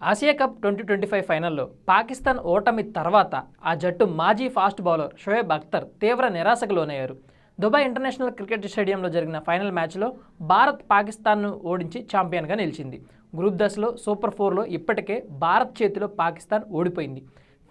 Asia cup twenty twenty five ఫైనల్లో పాకిస్తాన్ ఓటమి తర్వాత ఆ జట్టు మాజీ ఫాస్ట్ బౌలర్ షోయబ్ అఖ్తర్ తీవ్ర నిరాశకు లోనయ్యారు. దుబాయ్ ఇంటర్నేషనల్ క్రికెట్ స్టేడియంలో జరిగిన ఫైనల్ మ్యాచ్లో భారత్ పాకిస్తాన్ను ఓడించి ఛాంపియన్గా నిలిచింది. గ్రూప్ దశలో సూపర్ ఫోర్లో ఇప్పటికే భారత్ చేతిలో పాకిస్తాన్ ఓడిపోయింది.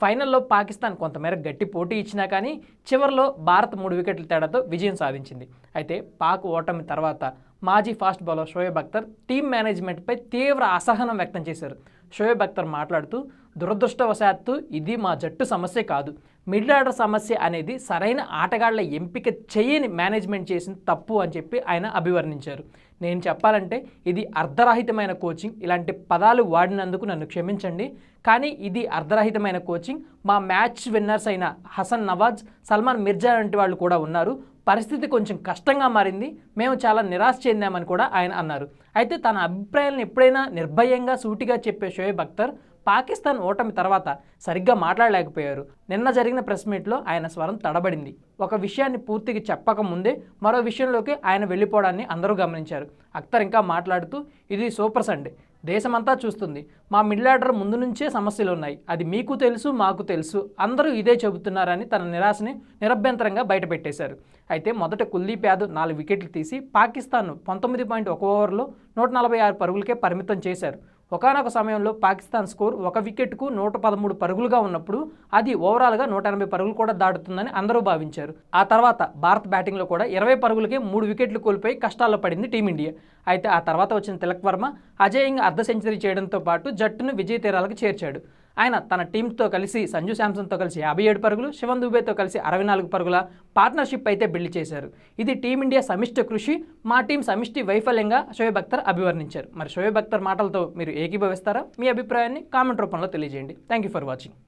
ఫైనల్లో పాకిస్తాన్ కొంతమేర గట్టి పోటీ ఇచ్చినా కానీ చివరిలో భారత్ మూడు వికెట్ల తేడాతో విజయం సాధించింది. అయితే పాక్ ఓటమి తర్వాత మాజీ fast bowler Shoaib Akhtar team మేనేజ్మెంట్పై తీవ్ర అసహనం వ్యక్తం చేశారు. షోయబ్ అఖ్తర్ మాట్లాడుతూ దురదృష్టవశాత్తు ఇది మా జట్టు సమస్య కాదు. మిడిల్ ఆర్డర్ సమస్య అనేది సరైన ఆటగాళ్ళ ఎంపిక చేయని మేనేజ్మెంట్ చేసిన తప్పు అని చెప్పి ఆయన అభివర్ణించారు. నేను చెప్పాలంటే ఇది అర్ధరహితమైన కోచింగ్. ఇలాంటి పదాలు వాడినందుకు నన్ను క్షమించండి. కానీ ఇది అర్ధరహితమైన కోచింగ్. మా మ్యాచ్ విన్నర్స్ అయిన హసన్ నవాజ్ సల్మాన్ మిర్జా వంటి వాళ్ళు కూడా ఉన్నారు. పరిస్థితి కొంచెం కష్టంగా మారింది. మేము చాలా నిరాశ చెందామని కూడా ఆయన అన్నారు. అయితే తన అభిప్రాయాలను ఎప్పుడైనా నిర్భయంగా సూటిగా చెప్పే షోయబ్ అఖ్తర్ పాకిస్తాన్ ఓటమి తర్వాత సరిగ్గా మాట్లాడలేకపోయారు. నిన్న జరిగిన ప్రెస్ మీట్లో ఆయన స్వరం తడబడింది. ఒక విషయాన్ని పూర్తిగా చెప్పక ముందే మరో విషయంలోకి ఆయన వెళ్ళిపోవడాన్ని అందరూ గమనించారు. అఖ్తర్ ఇంకా మాట్లాడుతూ ఇది సూపర్ సండే. దేశమంతా చూస్తుంది. మా మిడిల్ ఆర్డర్ ముందు నుంచే సమస్యలు ఉన్నాయి అది మీకు తెలుసు మాకు తెలుసు. అందరూ ఇదే చెబుతున్నారని తన నిరాశని నిరభ్యంతరంగా బయటపెట్టేశారు. అయితే మొదట కుల్దీప్ యాదవ్ నాలుగు వికెట్లు తీసి పాకిస్తాన్ను పంతొమ్మిది పాయింట్ ఒక ఓవర్లో నూట నలభై ఆరు పరుగులకే పరిమితం చేశారు. ఒకనొక సమయంలో పాకిస్తాన్ స్కోర్ ఒక వికెట్కు నూట పదమూడు పరుగులుగా ఉన్నప్పుడు అది ఓవరాల్గా నూట ఎనభై పరుగులు కూడా దాటుతుందని అందరూ భావించారు. ఆ తర్వాత భారత్ బ్యాటింగ్లో కూడా ఇరవై పరుగులకే మూడు వికెట్లు కోల్పోయి కష్టాల్లో పడింది టీమిండియా. అయితే ఆ తర్వాత వచ్చిన తిలక్ వర్మ అజేయంగా అర్ధ సెంచరీ చేయడంతో పాటు జట్టును విజయ తీరాలకు చేర్చాడు. ఆయన తన టీంతో కలిసి సంజు శాంసన్తో కలిసి యాభై ఏడు పరుగులు శివన్ దుబేతో కలిసి అరవై నాలుగు పరుగుల పార్ట్నర్షిప్ అయితే బిల్డ్ చేశారు. ఇది టీమిండియా సమిష్టి కృషి మా టీం సమిష్టి వైఫల్యంగా షోయబ్ అఖ్తర్ అభివర్ణించారు. మరి షోయబ్ అఖ్తర్ మాటలతో మీరు ఏకీభవిస్తారా? మీ అభిప్రాయాన్ని కామెంట్ రూపంలో తెలియజేయండి. Thank you for watching